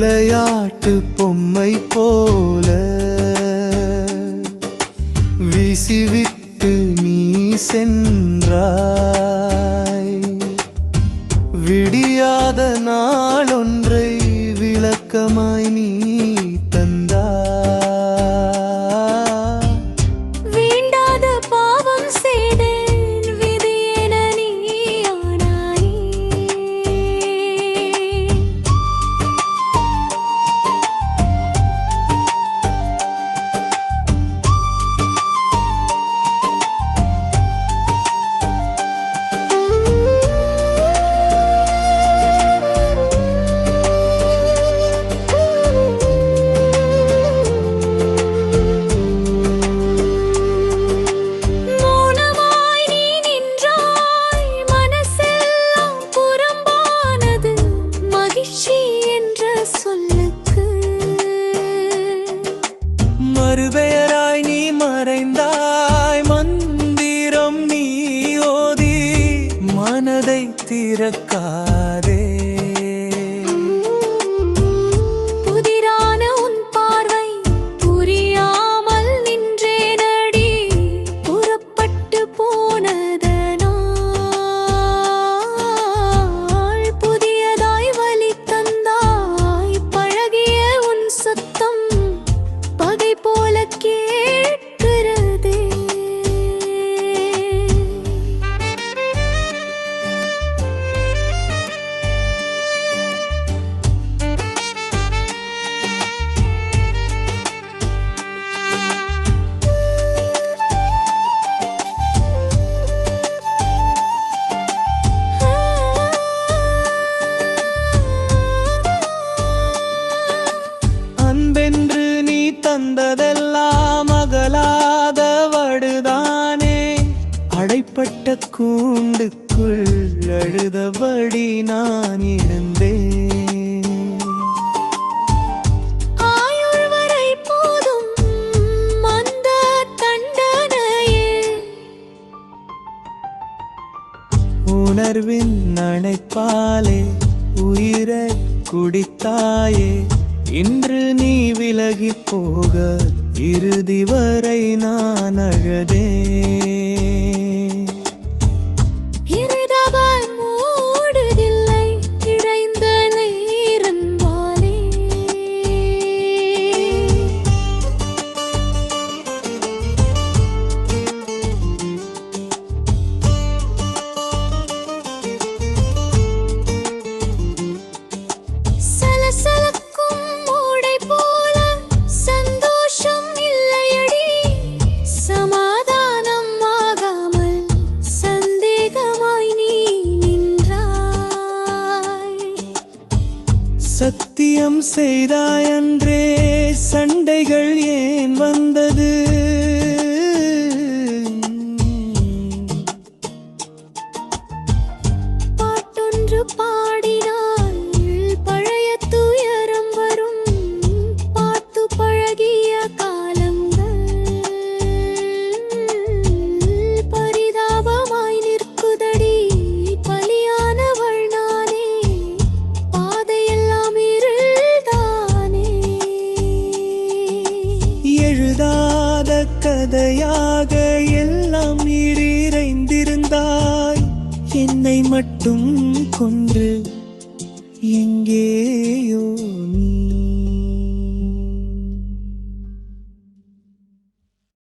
விளையாட்டு பொம்மை போல. வீசிவிட்டு நீ சென்றாய். விடியாத நாளொன்றை விளக்கமாய் நீ மனதை திறக்காதே. அடைப்பட்ட கூண்டுக்குள் அழுதபடி நான் இருந்தேன். ஆயுள் வரை போதும் அந்த தண்டனையே உணர்வின் அணைப்பாலே உயிரை குடித்தாயே இன்று நீ விலகி போக இறுதி வரை நான் அழதே செய்தாயன்றே சண்டைகள் ஏன் வந்தது? பாட்டொன்று பா கதையாக எல்லாம் நீர் என்னை மட்டும் கொன்று எங்கேயோ நீ